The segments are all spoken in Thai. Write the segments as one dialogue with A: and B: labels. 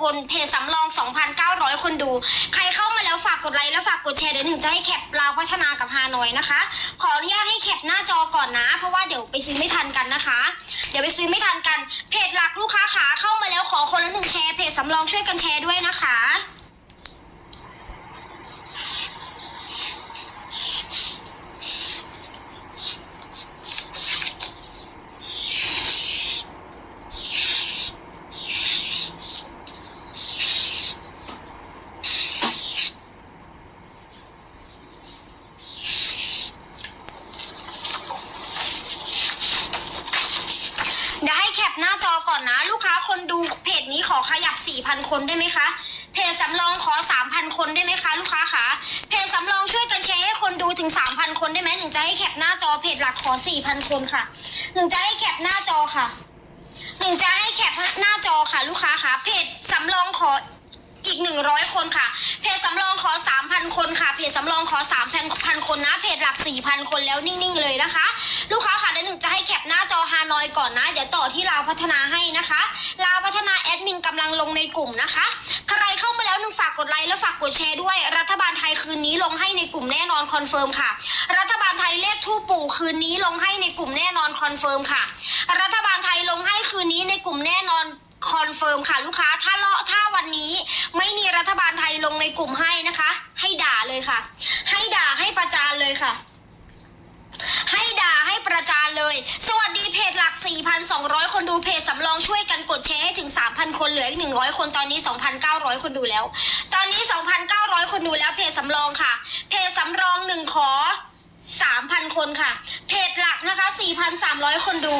A: คน เพจสำรอง 2,900 คนดู ใครเข้ามาแล้วฝากกดไลค์แล้วฝากกดแชร์เดี๋ยวหนึ่งจะให้แคปลาวพัฒนากับฮานอยนะคะ ขออนุญาตให้แคปหน้าจอก่อนนะ เพราะว่าเดี๋ยวไปซื้อไม่ทันกันนะคะ เดี๋ยวไปซื้อไม่ทันกัน เพจหลักลูกค้าขาเข้ามาแล้วขอคนละหนึ่งแชร์ เพจสำรองช่วยกันแชร์ด้วยนะคะ หน้าจอก่อนนะ ลูกค้าคนดูเพจนี้ขอขยับ 4,000 คนได้ไหมคะ เพจสำรองขอ 3,000 คนได้ไหมคะ ลูกค้าคะเพจสำรองช่วยกันแชร์ให้คนดูถึง 3,000 คนได้ไหมหนึ่งจะให้แคปหน้าจอเพจหลักขอ 4,000 คนค่ะหนึ่งจะให้แคปหน้าจอค่ะหนึ่งจะให้แคปหน้าจอค่ะ ลูกค้าคะเพจสำรองขอ อีก 100 คนค่ะ เพจสำรองขอ 3,000 คนค่ะ เพจสำรองขอ 3,000 คนนะ เพจหลัก 4,000 คนแล้วนิ่งๆเลยนะคะ ลูกค้าค่ะเดี๋ยวหนึ่งจะให้แคปหน้าจอฮานอยก่อนนะ เดี๋ยวต่อที่ลาวพัฒนาให้นะคะลาวพัฒนาแอดมินกำลังลงในกลุ่มนะคะ ใครเข้ามาแล้วหนึ่งฝากกดไลค์และฝากกดแชร์ด้วย รัฐบาลไทยคืนนี้ลงให้ในกลุ่มแน่นอนคอนเฟิร์มค่ะ รัฐบาลไทยเลขทูปปู่คืนนี้ลงให้ในกลุ่มแน่นอนคอนเฟิร์มค่ะ รัฐบาลไทยลงให้คืนนี้ในกลุ่มแน่นอน คอนเฟิร์มค่ะลูกค้าถ้าเลาะถ้าวันนี้ไม่มีรัฐบาลไทยลงในกลุ่มให้นะคะ ให้ด่าเลยค่ะ ให้ด่าให้ประจานเลยค่ะ ให้ด่าให้ประจานเลย สวัสดีเพจหลัก 4,200 คนดูเพจสำรองช่วยกันกดแชร์ให้ถึง 3,000 คนเหลืออีก 100 คนตอนนี้ 2,900 คนดูแล้ว ตอนนี้ 2,900 คนดูแล้วเพจสำรองค่ะ เพจสำรองหนึ่งขอ 3,000 คนค่ะ เพจหลักนะคะ 4,300 คนดู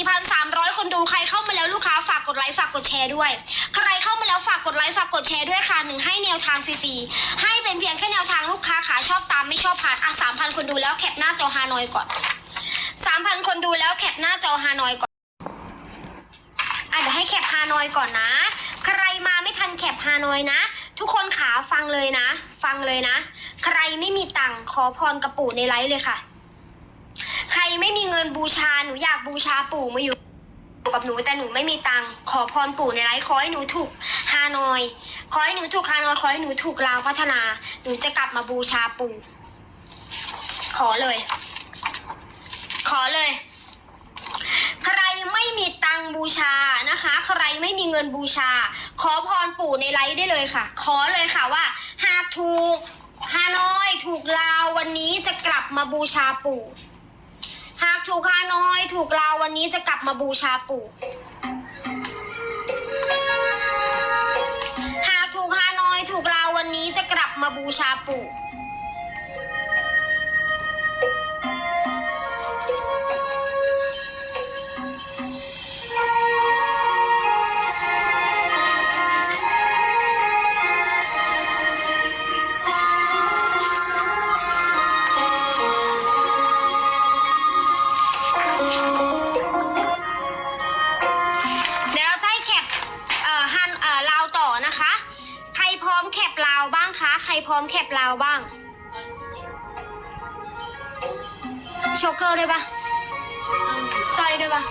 A: 4,300 คนดูใครเข้ามาแล้วลูกค้าฝากกดไลค์ฝากกดแชร์ด้วย ใครเข้ามาแล้วฝากกดไลค์ฝากกดแชร์ด้วยค่ะหนึ่งให้แนวทางฟรีๆให้เป็นเพียงแค่แนวทางลูกค้าขาชอบตามไม่ชอบผ่านอะ3,000 คนดูแล้วแคปหน้าจอฮานอยก่อน 3,000 คนดูแล้วแคปหน้าจอฮานอยก่อนอะเดี๋ยวให้แคปฮานอยก่อนนะ ใครมาไม่ทันแคปฮานอยนะ ทุกคนขาฟังเลยนะ ฟังเลยนะ ใครไม่มีตังค์ขอพรกระปู่ในไลฟ์เลยค่ะ ไม่มีเงินบูชาหนูอยากบูชาปู่มาอยู่กับหนูแต่หนูไม่มีตังค์ขอพรปู่ในไลฟ์ขอให้หนูถูกฮานอย ขอให้หนูถูกฮานอยขอให้หนูถูกลาวพัฒนา หนูจะกลับมาบูชาปู่ขอเลย ขอเลย ใครไม่มีตังค์บูชานะคะ ใครไม่มีเงินบูชา ขอพรปู่ในไลฟ์ได้เลยค่ะ ขอเลยค่ะว่า หากถูกฮานอยถูกลาววันนี้จะกลับมาบูชาปู่ หากถูกฮานอยถูกลาววันนี้จะกลับมาบูชาปู่ หากถูกฮานอยถูกลาววันนี้จะกลับมาบูชาปู่ รพร้อมแคปลาวบ้างคะ ใครพร้อมแคปลาวบ้าง โชเกอร์ด้วยปะสร้อยด้วยปะ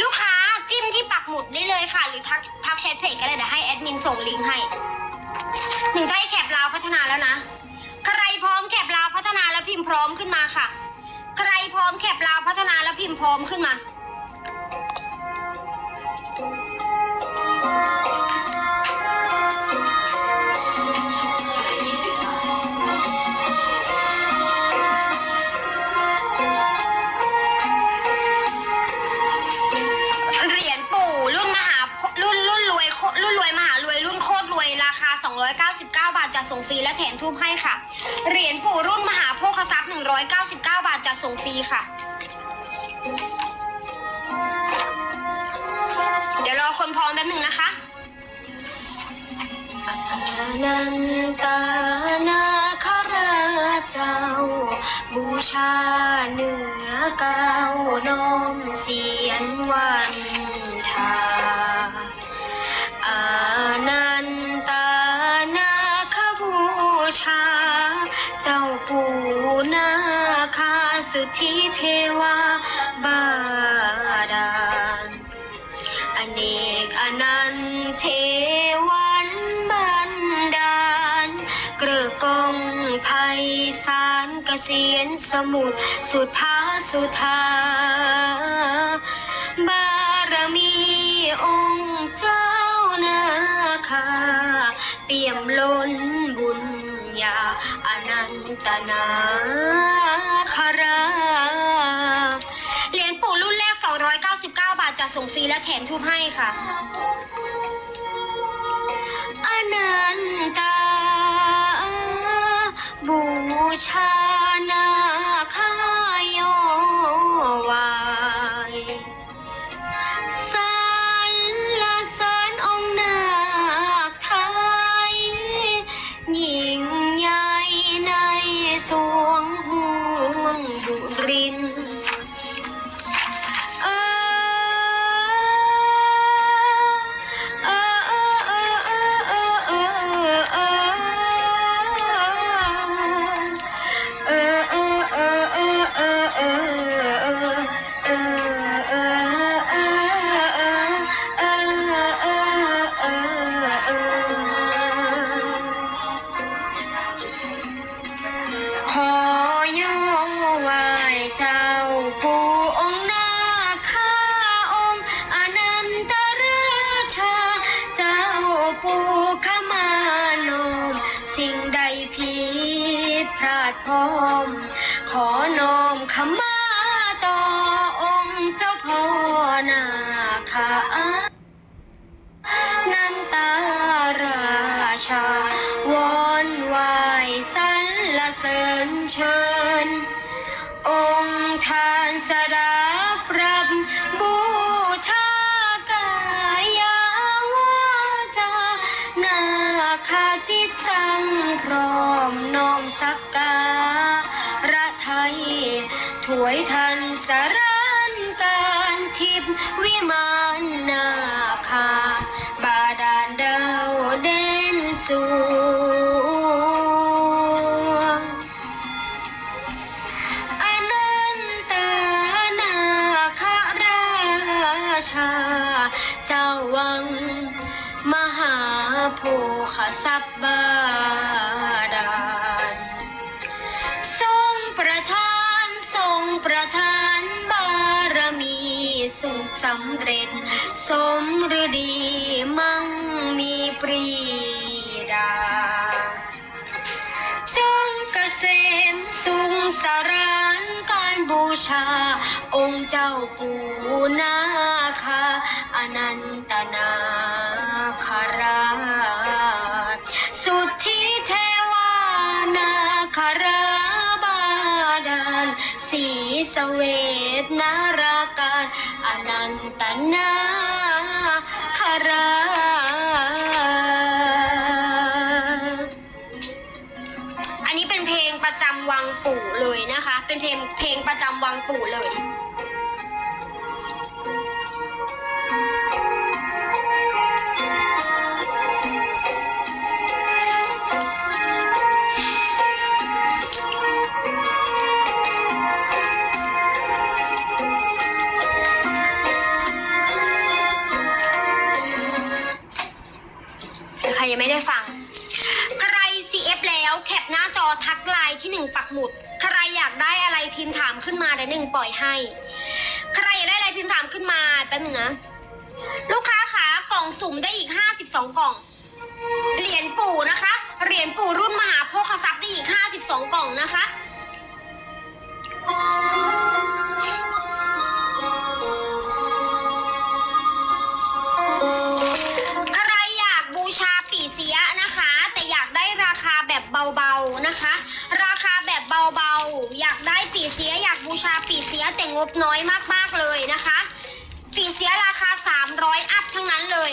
A: ลูกค้าจิ้มที่ปักหมุดได้เลยค่ะ หรือทักทักแชทเพจก็ได้เดี๋ยวให้แอดมินส่งลิงก์ให้หนึ่งจะให้ ฒนาแล้วนะ ใครพร้อมแคปลาวพัฒนาแล้วพิมพ์พร้อมขึ้นมาค่ะ ใครพร้อมแคปลาวพัฒนาแล้วพิมพ์พร้อมขึ้นมา 299 บาทจะส่งฟรีและแถมทูบให้ค่ะ เหรียญปู่รุ่นมหาโภคทรัพย์ 199 บาทจะส่งฟรีค่ะ เดี๋ยวรอคนพร้อมแป๊บหนึ่งนะคะอนันตานาคราเจ้า บูชาเหนือเก้าน้อมเสียนวัน เจ้าปู่นาคาสุธิเทวาบาดาลอเนกอนันเทวันบันดาลกระกองภัยสารเกษียนสมุทรสุดพาสุธาบารมีองค์เจ้านาคาเปี่ยมล้นบุญาอนันตนาคาราเหรียญปู่รุ่นแรก 299 บาทจะส่งฟรีและแถมทุบให้ค่ะ อนันตาบูชานา จ้าปู่องค์นาคาองค์อนันตราชา เจ้าปู่ขมานมสิ่งใดผิดพลาดพร้อม ขอน้อมขมาต่อองค์เจ้าพ่อนาคานันตา คาจิตตังพร้อมน้อมสักการะไทยถวยทันสรานการทิพย์วิมานนาคา บาดาลดาวเด่นสวงอนันตนาคราชา เจ้าวังาโพคทรัพย์บาดาลทรงประทานทรงประทานบารมีสุขสำเร็จ สมฤดีมั่งมีปรีดา จงเกษมสุงสารานการบูชา องค์เจ้าปู่นาคาอนันตนา เวทนาราการอนันตนาคาราอันนี้เป็นเพลงประจำวังปู่เลยนะคะ เป็นเพลงเพลงประจำวังปู่เลย ปล่อยให้ ใครอยากได้อะไรพิมพ์ถามขึ้นมาแป๊บนึงนะ ลูกค้าขากล่องสุ่มได้อีก 52 กล่อง เหรียญปู่นะคะ เหรียญปู่รุ่นมหาโพคทรัพย์ได้อีก 52 กล่องนะคะ งบน้อยมากๆเลยนะคะ ปีเสียราคา 300 อัพทั้งนั้นเลย